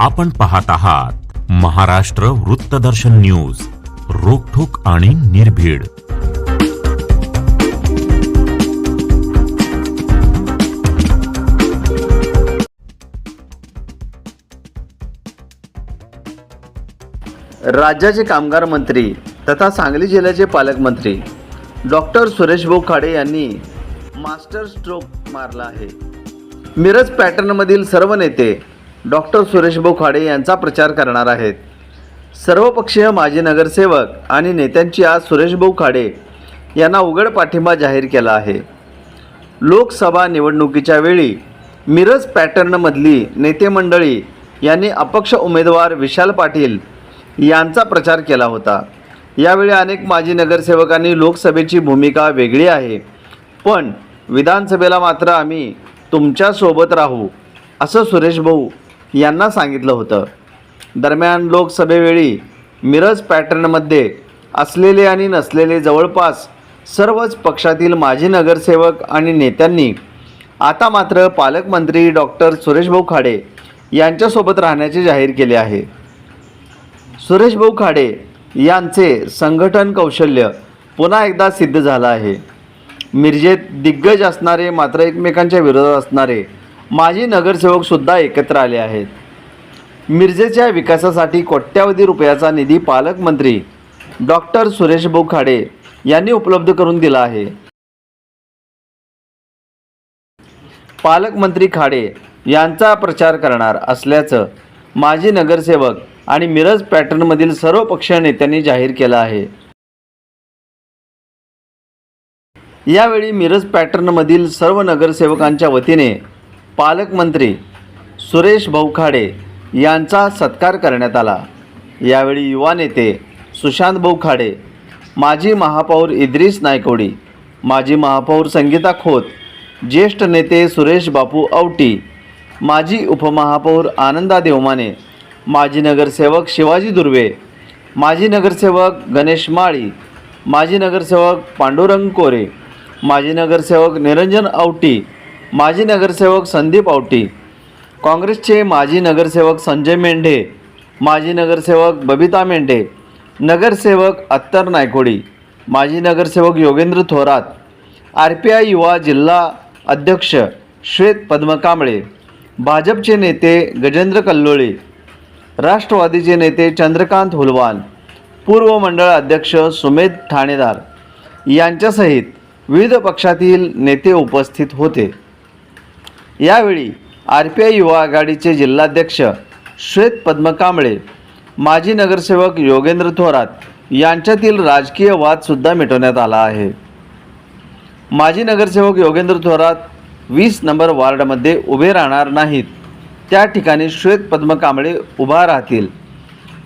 आपण पाहत आहात महाराष्ट्र वृत्तदर्शन न्यूज रोखोक आणि निर्भीड. राज्याचे कामगार मंत्री तथा सांगली जिल्ह्याचे पालकमंत्री डॉक्टर सुरेश भाऊ खाडे यांनी मास्टर स्ट्रोक मारला आहे. मिरज पॅटर्नमधील सर्व नेते डॉक्टर सुरेशभाऊ खाडे यांचा प्रचार करणार आहेत. सर्वपक्षीय माजी नगरसेवक आणि नेत्यांची आज सुरेशभाऊ खाडे यांना उघड पाठिंबा जाहीर केला आहे. लोकसभा निवडणुकीच्या वेळी मिरज पॅटर्नमधली नेते मंडळी यांनी अपक्ष उमेदवार विशाल पाटील यांचा प्रचार केला होता. यावेळी अनेक माजी नगरसेवकांनी लोकसभेची भूमिका वेगळी आहे. पण विधानसभेला मात्र आम्ही तुमच्यासोबत राहू असं सुरेश भाऊ यांना सांगितलं होतं. दरम्यान लोकसभेवेळी मिरज पॅटर्नमध्ये असलेले आणि नसलेले जवळपास सर्वच पक्षातील माजी नगरसेवक आणि नेत्यांनी आता मात्र पालकमंत्री डॉक्टर सुरेशभाऊ खाडे यांच्यासोबत राहण्याचे जाहीर केले आहे. सुरेशभाऊ खाडे यांचे संघटन कौशल्य पुन्हा एकदा सिद्ध झालं आहे. मिरजेत दिग्गज असणारे मात्र एकमेकांच्या विरोधात असणारे माजी नगरसेवकसुद्धा एकत्र आले आहेत. मिरजेच्या विकासासाठी कोट्यावधी रुपयाचा निधी पालकमंत्री डॉक्टर सुरेशभाऊ खाडे यांनी उपलब्ध करून दिला आहे. पालकमंत्री खाडे यांचा प्रचार करणार असल्याचं माजी नगरसेवक आणि मिरज पॅटर्नमधील सर्व पक्षीय नेत्यांनी जाहीर केलं आहे. यावेळी मिरज पॅटर्नमधील सर्व नगरसेवकांच्या वतीने पालकमंत्री सुरेश भाऊखाडे यांचा सत्कार करण्यात आला. यावेळी युवा नेते सुशांत भाऊ खाडे माजी महापौर इद्रिस नायकवडी माजी महापौर संगीता खोत ज्येष्ठ नेते सुरेश बापू औटी माजी उपमहापौर आनंदा देवमाने माजी नगरसेवक शिवाजी दुर्वे माजी नगरसेवक गणेश माळी माजी नगरसेवक पांडुरंग कोरे माजी नगरसेवक निरंजन औटी माजी नगरसेवक संदीप आवटी काँग्रेसचे माजी नगरसेवक संजय मेंढे माजी नगरसेवक बबिता मेंढे नगरसेवक अत्तर नायकोडी माजी नगरसेवक Yogendra Thorat R P I युवा जिल्हा अध्यक्ष श्वेत पद्म कांबळे भाजपचे नेते गजेंद्र कल्लोळे राष्ट्रवादीचे नेते चंद्रकांत हुलवान पूर्व मंडळ अध्यक्ष सुमेध ठाणेदार यांच्यासहित विविध पक्षातील नेते उपस्थित होते. यावेळी आर पी आय युवा आघाडीचे जिल्हाध्यक्ष श्वेत पद्म कांबळे माजी नगरसेवक योगेंद्र थोरात यांच्यातील राजकीय वादसुद्धा मिटवण्यात आला आहे. माजी नगरसेवक योगेंद्र थोरात वीस नंबर वार्डमध्ये उभे राहणार नाहीत. त्या ठिकाणी श्वेत पद्म कांबळे उभा राहतील.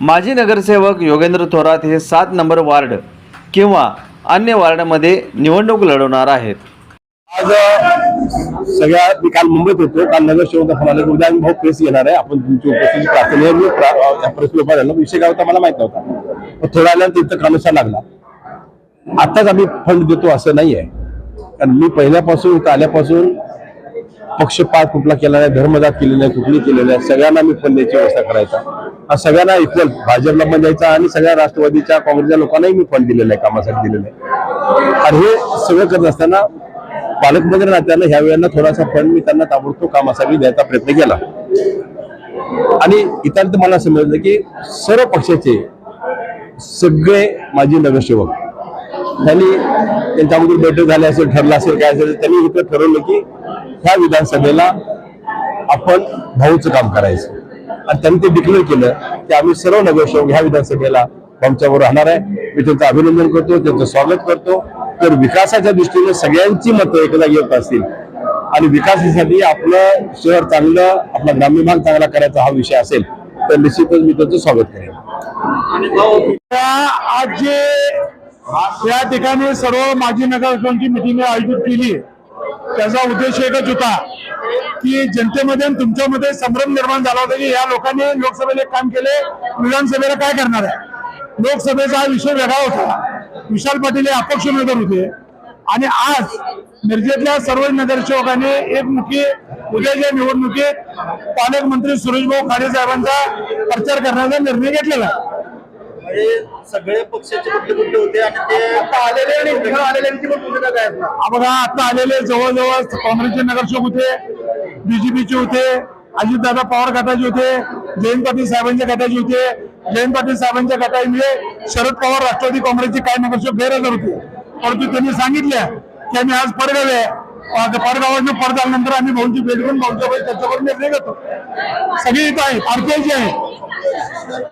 माजी नगरसेवक योगेंद्र थोरात हे सात नंबर वार्ड किंवा अन्य वार्डमध्ये निवडणूक लढवणार आहेत. आज सगळ्या मी काल मुंबईत होतो. काल नगर शेवंत फोन आले उद्या आम्ही भाऊ प्रेस येणार आहे. आपण तुमची उपस्थिती प्रार्थना मी प्रा- प्रेस उभा राहिलो. विषय काय होता मला माहीत नव्हता. पण थोड्या वेळानं तिथं कानुसार लागला. आताच आम्ही फंड देतो असं नाही आहे कारण मी पहिल्यापासून इथं आल्यापासून पक्षपात कुठला केला नाही. धर्मजात केलेला नाही कुठली केलेलं नाही. सगळ्यांना मी फंड द्यायची व्यवस्था करायचा. हा सगळ्यांना इक्वल भाजपला पण द्यायचा आणि सगळ्या राष्ट्रवादीच्या काँग्रेसच्या लोकांनाही मी फंड दिलेला आहे कामासाठी दिलेलं आहे. आणि हे सगळं करत असताना पालकमंत्री नात्यानं ह्या वेळेला थोडासा फंड मी त्यांना ताबडतोब कामासाठी द्यायचा प्रयत्न केला. आणि इतर मला समजलं की सर्व पक्षाचे सगळे माजी नगरसेवक त्यांनी त्यांच्यामधून बैठक झाली असेल ठरलं असेल काय असेल त्यांनी इथं ठरवलं की ह्या विधानसभेला आपण भाऊचं काम करायचं. आणि त्यांनी ते डिक्लेअर केलं की आम्ही सर्व नगरसेवक ह्या विधानसभेला आमच्यावर राहणार आहे. मी त्यांचं अभिनंदन करतो त्यांचं स्वागत करतो. तर विकासाच्या दृष्टीने सगळ्यांची मतं एकदा येत असतील आणि विकासासाठी आपलं शहर चांगलं आपला ग्रामीण भाग चांगला करायचा हा विषय असेल तर निश्चितच मी त्याचं स्वागत करेन. आज जे या ठिकाणी सर्व माजी नगरसेवकांची मिटिंग आयोजित केली त्याचा उद्देश एकच होता की जनतेमध्ये आणि तुमच्यामध्ये संभ्रम निर्माण झाला होता की या लोकांनी लोकसभेला काम केले विधानसभेला काय करणार आहे? लोकसभेचा हा विषय वेगळा होता. विशाल पाटील हे अपक्ष उमेदवार होते आणि आज मिरजेतल्या सर्व नगरसेवकांनी एकमुखी उद्याच्या निवडणुकीत पालकमंत्री सुरेशभाऊ खाडे साहेबांचा प्रचार करण्याचा निर्णय घेतलेला आहे. म्हणजे सगळे पक्षाचे कुठले कुठले होते आणि ते आता आलेले आणि इकडे आलेल्यांची पण भूमिका काय बघा आता आलेले जवळजवळ काँग्रेसचे नगरसेवक होते बीजेपीचे होते अजितदादा पवार गटाचे होते जयंत पाटील साहेबांच्या गटाचे होते जयंत पाटील साहेबांच्या गटामुळे शरद पवार राष्ट्रवादी काँग्रेसची काही नगरसेवक गैरहजर होते. परंतु त्यांनी सांगितलं की आम्ही आज परगावे परगावाच्या परत आल्यानंतर आम्ही भाऊंची भेट घेऊन भाऊंच्या चर्चा करून निर्णय घेतो. सगळी इथं आहेत आरपीआयची आहे